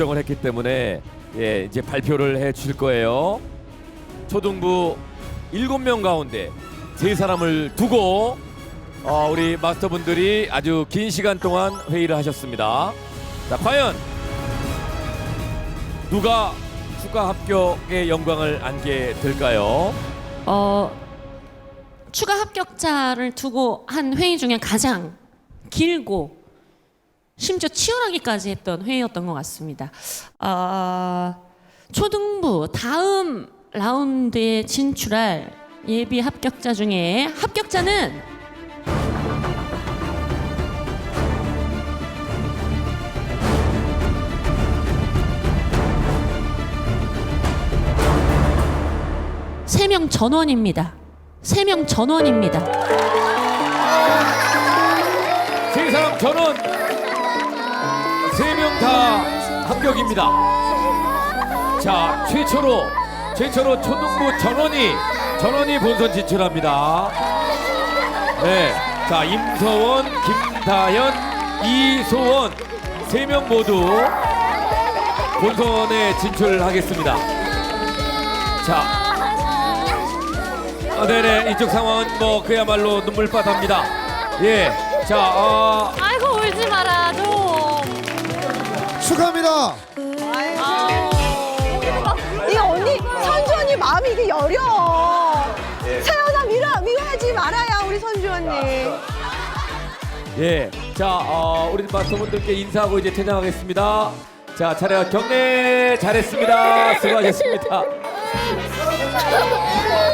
결정을 했기 때문에 예, 이제 발표를 해 주실 거예요. 초등부 7명 가운데 세 사람을 두고 어, 우리 마스터분들이 아주 긴 시간 동안 회의를 하셨습니다. 자, 과연 누가 추가 합격의 영광을 안게 될까요? 어, 추가 합격자를 두고 한 회의 중에 가장 길고 심지어 치열하기까지 했던 회의였던 것 같습니다. 아, 초등부 다음 라운드에 진출할 예비 합격자 중에 합격자는 세 명 전원입니다. 세 명 전원입니다. 세 사람 전원 다 합격입니다. 자 최초로 최초로 초등부 전원이 전원이 본선 진출합니다. 네, 자 임서원, 김다현, 이소원 세 명 모두 본선에 진출하겠습니다. 자, 아, 네네 이쪽 상황은 뭐 그야말로 눈물바다입니다. 예, 자. 어, 아이고 울지 마라 좀. 축하합니다. 이 언니 선주 언니 마음이 이게 여려. 세연아 밀어 밀어야지 말아야 우리 선주 언니. 예. 자, 어, 우리 마스터분들께 인사하고 이제 퇴장하겠습니다. 자, 차례 경례 잘했습니다. 수고하셨습니다.